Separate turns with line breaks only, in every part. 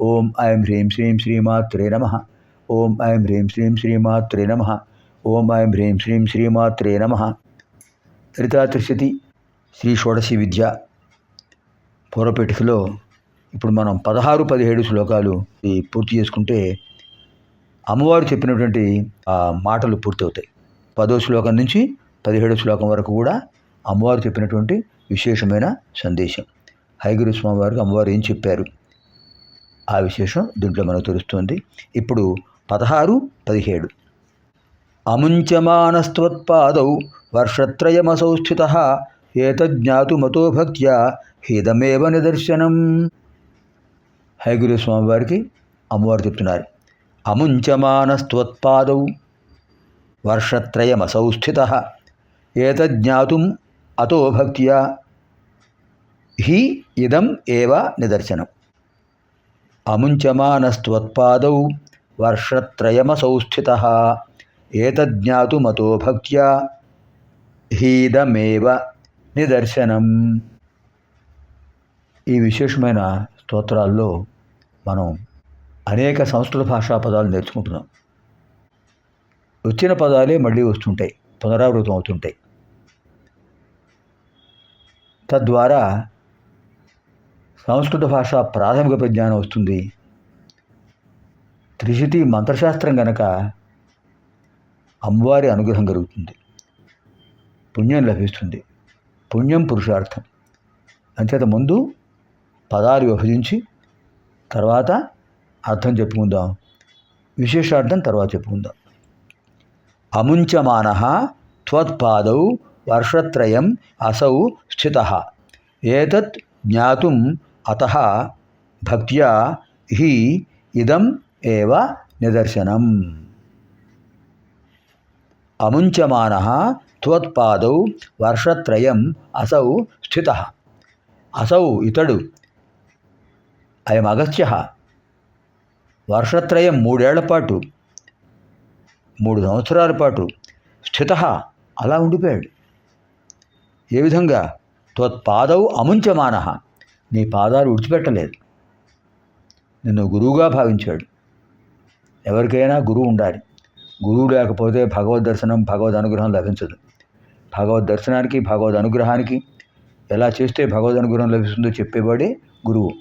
ఓం ఐం హ్రీం శ్రీం శ్రీమాత్రే నమ. ఓం ఐం హ్రీం శ్రీం శ్రీమాత్రే నమ. ఓం ఐం హ్రీం శ్రీం శ్రీమాత్రే నమ. లలితా శ్రీ షోడశి విద్య పూర్వపేటికలో ఇప్పుడు మనం పదహారు పదిహేడు శ్లోకాలు ఈ పూర్తి చేసుకుంటే అమ్మవారు చెప్పినటువంటి మాటలు పూర్తవుతాయి. పదో శ్లోకం నుంచి పదిహేడో శ్లోకం వరకు కూడా అమ్మవారు చెప్పినటువంటి విశేషమైన సందేశం. హైగురు స్వామి వారికి అమ్మవారు ఏం చెప్పారు? ఆ విశేషం దీంట్లో మనకు తెలుస్తుంది. ఇప్పుడు పదహారు పదిహేడు. అముంచమానస్త్వత్పాదౌ వర్షత్రయమసౌ స్థిత ఏతజ్ఞాతుమతో భక్త్యా హిదమేవ నిదర్శనం. హైగురు స్వామివారికి అమ్మవారు చెప్తున్నారు. అముంచమానస్త్వత్పాదౌ వర్షత్రయమసౌ స్థిత ఏతజ్ఞాతుం అతో భక్త్యా హి ఇదం ఏవ నిదర్శనం. అముంచమానస్త్వత్పాదౌ వర్షత్రయమసౌ స్థిత ఏతజ్ఞాతుమతో భక్త్యా హీదమేవ నిదర్శనం. ఈ విశేషమైన స్తోత్రాల్లో మనం అనేక సంస్కృత భాషా పదాలు నేర్చుకుంటున్నాం. వచ్చిన పదాలే మళ్ళీ వస్తుంటాయి పునరావృతం అవుతుంటాయి తద్వారా సంస్కృత భాష ప్రాథమిక ప్రజ్ఞానం వస్తుంది. త్రిశతి మంత్రశాస్త్రం గనక అమ్మవారి అనుగ్రహం కలుగుతుంది. పుణ్యం లభిస్తుంది. పుణ్యం పురుషార్థం. అంచేత ముందు పదాలు విభజించి తర్వాత అర్థం చెప్పుకుందాం. విశేషార్థం తర్వాత చెప్పుకుందాం. అముంచమాన త్వత్పాదౌ వర్షత్రయం అసౌ స్థిత. ఏతత్ జ్ఞాతుం అత భక్త్యా హి ఇదం ఏవ నిదర్శనం. అముంచమాన త్వత్పాదౌ వర్షత్రయం అసౌ స్థిత. అసౌ ఇతడు అయం అగస్త్య. వర్షత్రయం మూడేళ్ళ పాటు మూడు సంవత్సరాల పాటు స్థిత అలా ఉండిపోయాడు. ఏ విధంగా? త్వత్పాదౌ అముంచమాన. నీ పాదాలు విడిచిపెట్టలేదు నిన్ను గురువుగా భావించాడు. ఎవరికైనా గురువు ఉండాలి. గురువు లేకపోతే భగవద్ దర్శనం భగవద్ అనుగ్రహం లభించదు. భగవద్ దర్శనానికి భగవద్ అనుగ్రహానికి ఎలా చేస్తే భగవద్ అనుగ్రహం లభిస్తుందో చెప్పేవాడే గురువు.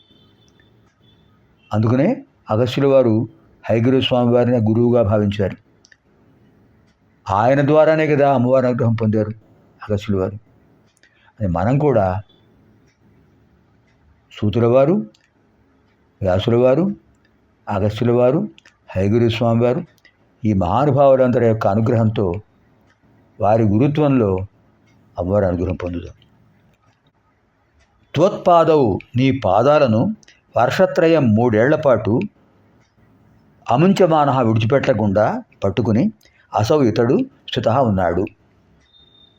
అందుకనే అగస్యుల వారు హైగురు స్వామి వారిని గురువుగా భావించారు. ఆయన ద్వారానే కదా అమ్మవారి అనుగ్రహం పొందారు అగస్త్యుల వారు. అది మనం కూడా సూతులవారు వ్యాసులవారు అగస్త్యులవారు వారు స్వామివారు హైగురు ఈ మహానుభావులందరి యొక్క అనుగ్రహంతో వారి గురుత్వంలో అమ్మవారి అనుగ్రహం పొందుదాం. త్వత్పాదవు నీ పాదాలను వర్షత్రయం మూడేళ్ళ పాటు అముంచమాన విడిచిపెట్టకుండా పట్టుకుని అసౌ ఇతడు స్థిత ఉన్నాడు.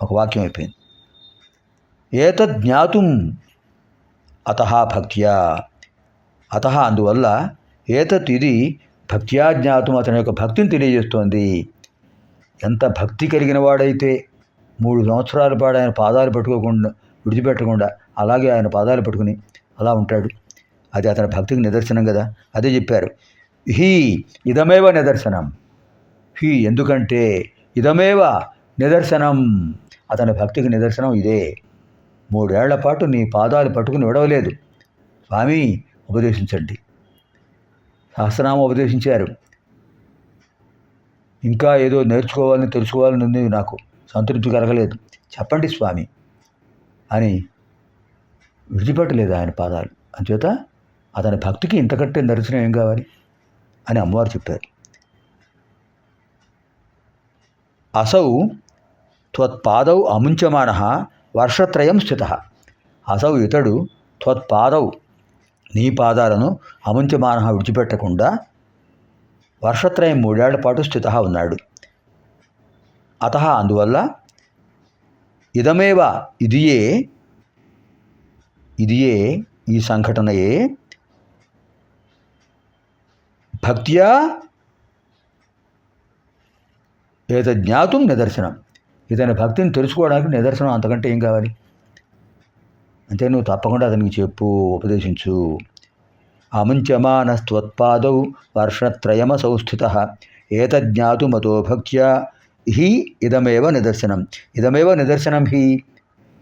ఒక వాక్యం అయిపోయింది. ఏతద్ జ్ఞాతుం అత భక్త్యా. అత అందువల్ల ఏతత్ ఇది భక్త్యా జ్ఞాతం అతని యొక్క భక్తిని తెలియజేస్తోంది. ఎంత భక్తి కలిగిన వాడైతే మూడు సంవత్సరాల పాటు ఆయన పాదాలు పట్టుకోకుండా విడిచిపెట్టకుండా అలాగే ఆయన పాదాలు పట్టుకుని అలా ఉంటాడు. అది అతని భక్తికి నిదర్శనం కదా అదే చెప్పారు. హీ ఇదమేవ నిదర్శనం. హీ ఎందుకంటే ఇదమేవ నిదర్శనం. అతని భక్తికి నిదర్శనం ఇదే. మూడేళ్ళ పాటు నీ పాదాలు పట్టుకుని విడవలేదు. స్వామి ఉపదేశించండి. సహస్రనామం ఉపదేశించారు. ఇంకా ఏదో నేర్చుకోవాలని తెలుసుకోవాలని ఉంది నాకు. సంతృప్తి కలగలేదు. చెప్పండి స్వామి. అని విడిచిపెట్టలేదు ఆయన పాదాలు. అంచేత అతని భక్తికి ఇంతకంటే దర్శనం ఏం కావాలి? అని అమ్మవారు చెప్పారు. అసౌ త్వత్పాదౌ అముంచమాన వర్షత్రయం స్థిత. అసౌ ఇతడు త్వత్పాదౌ. నీ పాదాలను అముంచమాన విడిచిపెట్టకుండా వర్షత్రయం మూడేళ్ళ పాటు స్థిత ఉన్నాడు. అత అందువల్ల ఇదమేవ ఇదియే? ఇదియే ఈ సంఘటనయే? భక్త్యా? ఏత జ్ఞాతం నిదర్శనం. ఇతని భక్తిని తెలుసుకోవడానికి నిదర్శనం అంతకంటే ఏం కావాలి? అంతే నువ్వు తప్పకుండా అతనికి చెప్పు ఉపదేశించు. అముంచమానస్త్వత్పాదౌ వర్షత్రయమ సంస్థిత ఏతజ్ఞాతుమతో భక్త్యా. హి ఇదమేవ నిదర్శనం. ఇదమేవ నిదర్శనం హి?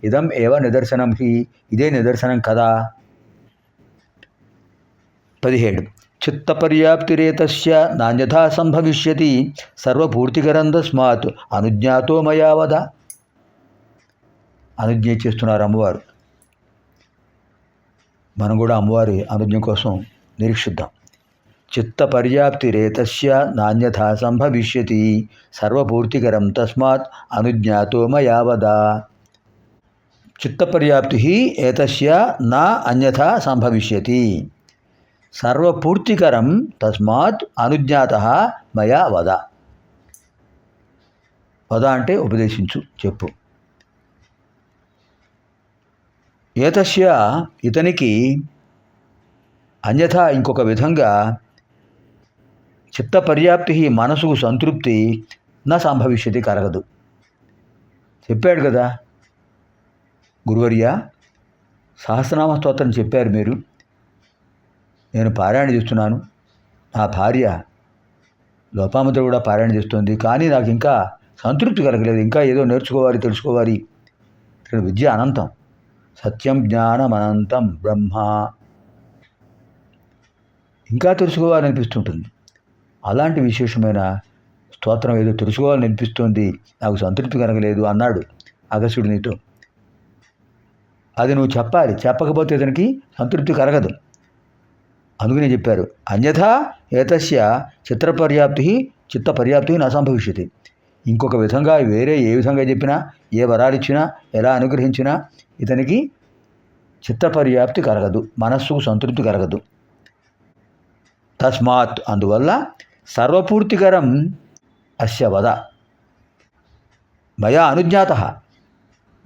ఇదం ఏవ నిదర్శనం హి? ఇదే నిదర్శనం కదా? పదిహేడు. చిత్తపర్యాప్తిరేతస్య నాణ్యథా సంభవిష్యతి సర్వపూర్తికరం తస్మాత్ అనుజ్ఞాతో మయా వద. అనుజ్ఞ చేస్తున్నారు అమ్మవారు. మనం కూడా అమ్మవారి అనుజ్ఞ కోసం నిరీక్షిద్దాం. చిత్తపర్యాప్తి రేతస్య నాణ్యథా సంభవిష్యతి సర్వపూర్తికరం తస్మాత్ అనుజ్ఞాతో మయా వద. చిత్తపర్యాప్తి ఏతస్య నా అన్యథా సంభవిష్యతి. సర్వపూర్తికరం తస్మాత్ అనుజ్ఞాత మయా వద వద అంటే ఉపదేశించు చెప్పు। ఏతస్య ఇతనికి అన్యథా ఇంకొక విధంగా చిత్త పర్యాప్తి మనసుకు సంతృప్తి నా సంభవిష్యతి కలగదు చెప్పాడు కదా గురువర్య సహస్రనామ స్తోత్రం చెప్పారు మీరు। నేను పారాయణ చేస్తున్నాను. నా భార్య లోపాముద్ర కూడా పారాయణ చేస్తుంది. కానీ నాకు ఇంకా సంతృప్తి కలగలేదు. ఇంకా ఏదో నేర్చుకోవాలి తెలుసుకోవాలి. ఇక్కడ విద్య అనంతం. సత్యం జ్ఞానం అనంతం బ్రహ్మ. ఇంకా తెలుసుకోవాలనిపిస్తుంటుంది. అలాంటి విశేషమైన స్తోత్రం ఏదో తెలుసుకోవాలని అనిపిస్తుంది నాకు సంతృప్తి కలగలేదు అన్నాడు అగస్యుడు నీతో. అది నువ్వు చెప్పాలి. చెప్పకపోతే ఇతనికి సంతృప్తి కలగదు. అందుకనే చెప్పారు. అన్యథా ఏతస్య చిత్రపర్యాప్తి చిత్త పర్యాప్తి నా సంభవిష్యతి ఇంకొక విధంగా వేరే ఏ విధంగా చెప్పినా ఏ వరాలిచ్చినా ఎలా అనుగ్రహించినా ఇతనికి చిత్తపర్యాప్తి కలగదు. మనస్సుకు సంతృప్తి కలగదు. తస్మాత్ అందువల్ల సర్వపూర్తికరం అస్య వద. మయా అనుజ్ఞాత.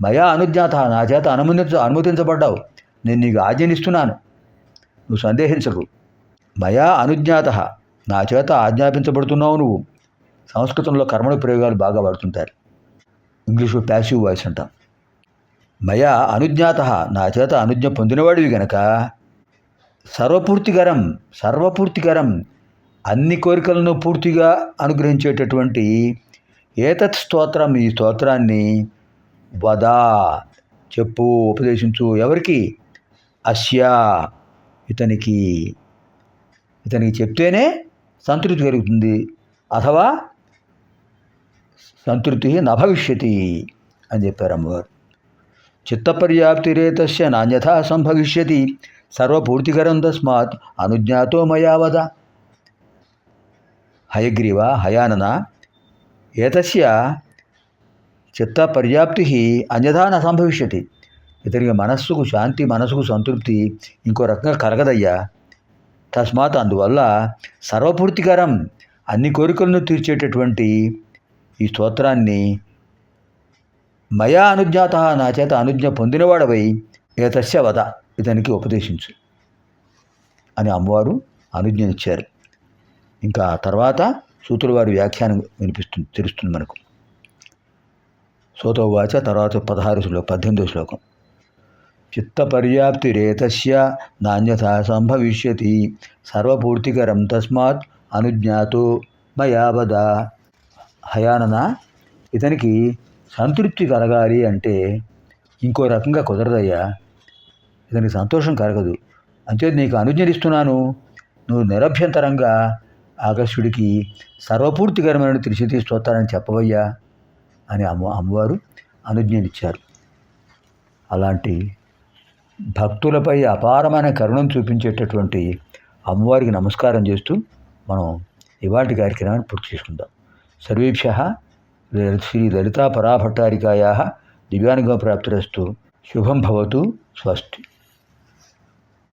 మయా అనుజ్ఞాత నా చేత అనుమతించ అనుమతించబడ్డావు. నేను నీకు ఆజ్ఞనిస్తున్నాను. నువ్వు సందేహించకు. మయా అనుజ్ఞాత. నా చేత ఆజ్ఞాపించబడుతున్నావు నువ్వు. సంస్కృతంలో కర్మణ ప్రయోగాలు బాగా వాడుతుంటారు. ఇంగ్లీష్లో ప్యాసివ్ వాయిస్ అంటాం. మయా అనుజ్ఞాత. నా చేత అనుజ్ఞ పొందినవాడివి గనక. సర్వపూర్తికరం సర్వపూర్తికరం. అన్ని కోరికలను పూర్తిగా అనుగ్రహించేటటువంటి ఏతత్ స్తోత్రం ఈ స్తోత్రాన్ని వదా చెప్పు ఉపదేశించు ఎవరికి? అస్యా. ఇతనికి ఇతనికి చెప్తేనే సంతృప్తి కలుగుతుంది అథవా సంతృప్తి నభవిష్యతి అని చెప్పారు అమ్మవారు. చిత్తపర్యాప్తిరేతస్య నాణ్యథా సంభవిష్యతి సర్వపూర్తికరం తస్మాత్ అనుజ్ఞాతో మయా వద. హయగ్రీవ హయానన ఏతస్య చిత్తపర్యాప్తి అన్యథా న సంభవిష్యతి. ఇతనికి మనస్సుకు శాంతి మనసుకు సంతృప్తి ఇంకో రకంగా కలగదయ్యా. తస్మాత్ అందువల్ల సర్వపూర్తికరం అన్ని కోరికలను తీర్చేటటువంటి ఈ స్తోత్రాన్ని మయా అనుజ్ఞాత నా చేత అనుజ్ఞ పొందినవాడవై ఏతస్య వద ఇతనికి ఉపదేశించు అని అమ్మవారు అనుజ్ఞనిచ్చారు. ఇంకా తర్వాత సూతుల వారి వ్యాఖ్యానం వినిపిస్తుంది తెలుస్తుంది మనకు. సోతోవాచ తర్వాత పదహారు శ్లోకం పద్దెనిమిదో శ్లోకం. చిత్తపర్యాప్తిరేతస్య నాణ్యత సంభవిష్యతి సర్వపూర్తికరం తస్మాత్ అనుజ్ఞాతో మయావద హయానన ఇతనికి సంతృప్తి కలగాలి అంటే ఇంకో రకంగా కుదరదయ్యా। ఇతనికి సంతోషం కలగదు అంతే నీకు అనుజ్ఞనిస్తున్నాను। నువ్వు నిరభ్యంతరంగా ఆగస్టుడికి సర్వపూర్తికరమైన త్రిశతి స్తోత్రాన్ని చెప్పవయ్యా అని అమ్మ అమ్మవారు అనుజ్ఞనిచ్చారు. అలాంటి భక్తులపై అపారమైన కరుణం చూపించేటటువంటి అమ్మవారికి నమస్కారం చేస్తూ మనం ఇవాటి కార్యక్రమాన్ని పూర్తి చేసుకుందాం. సర్వేభ్య శ్రీ లలితా పరాభట్టారికాయా దివ్యానుగమ ప్రాప్తిరస్తు. శుభం భవతు. స్వస్తి.